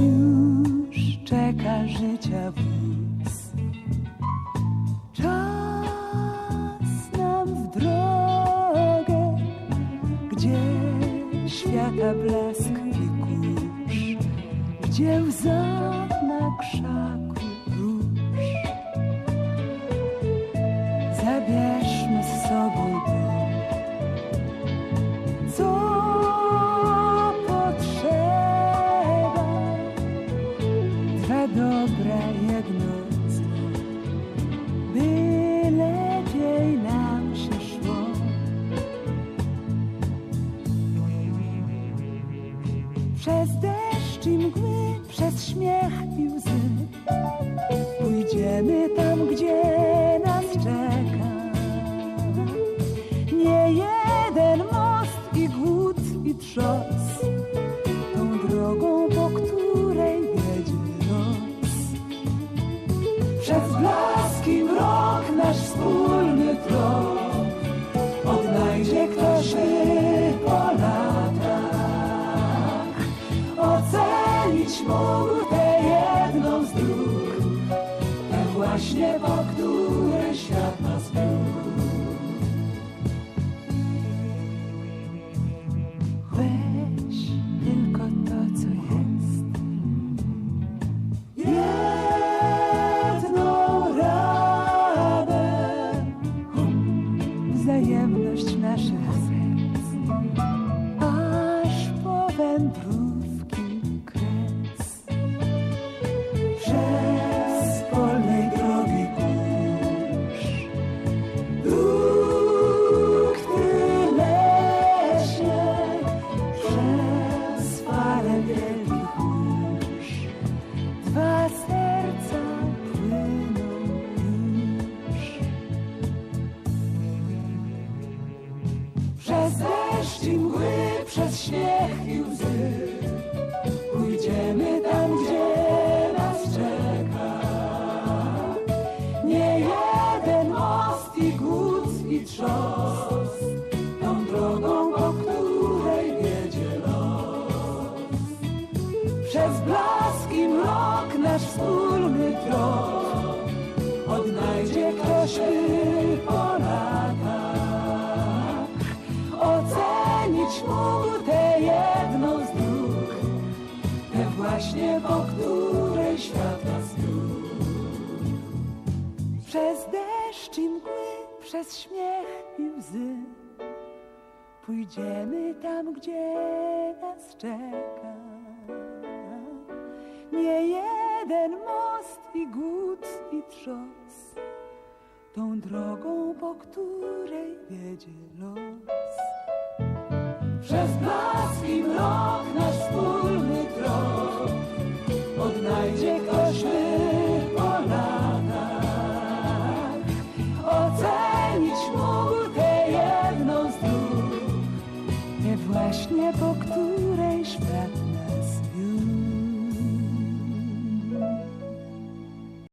Już czeka życia wóz. Czas nam w drogę, gdzie świata blask i kurz, gdzie łza na. Przez deszcz i mgły, przez śmiech i łzy. Pójdziemy tam, gdzie ocenić mógł tę jedną z dróg, tę właśnie po której świat nas wiódł. Weź tylko to, co jest. Jedną radę, wzajemność naszych serc, aż po deszcz i mgły, przez śmiech i łzy. Pójdziemy tam, gdzie nas czeka. Nie jeden most i głód i trzos Tą drogą, po której wiedzie los. Przez blask i mrok nasz wspólny trop Odnajdzie ktoś właśnie po której świat nas. Przez deszcz i mgły, przez śmiech i łzy, pójdziemy tam, gdzie nas czeka. Nie jeden most i głód i trzos, tą drogą, po której wiedzie los. Przez blask i Aš nepaktų reiškia mes jų.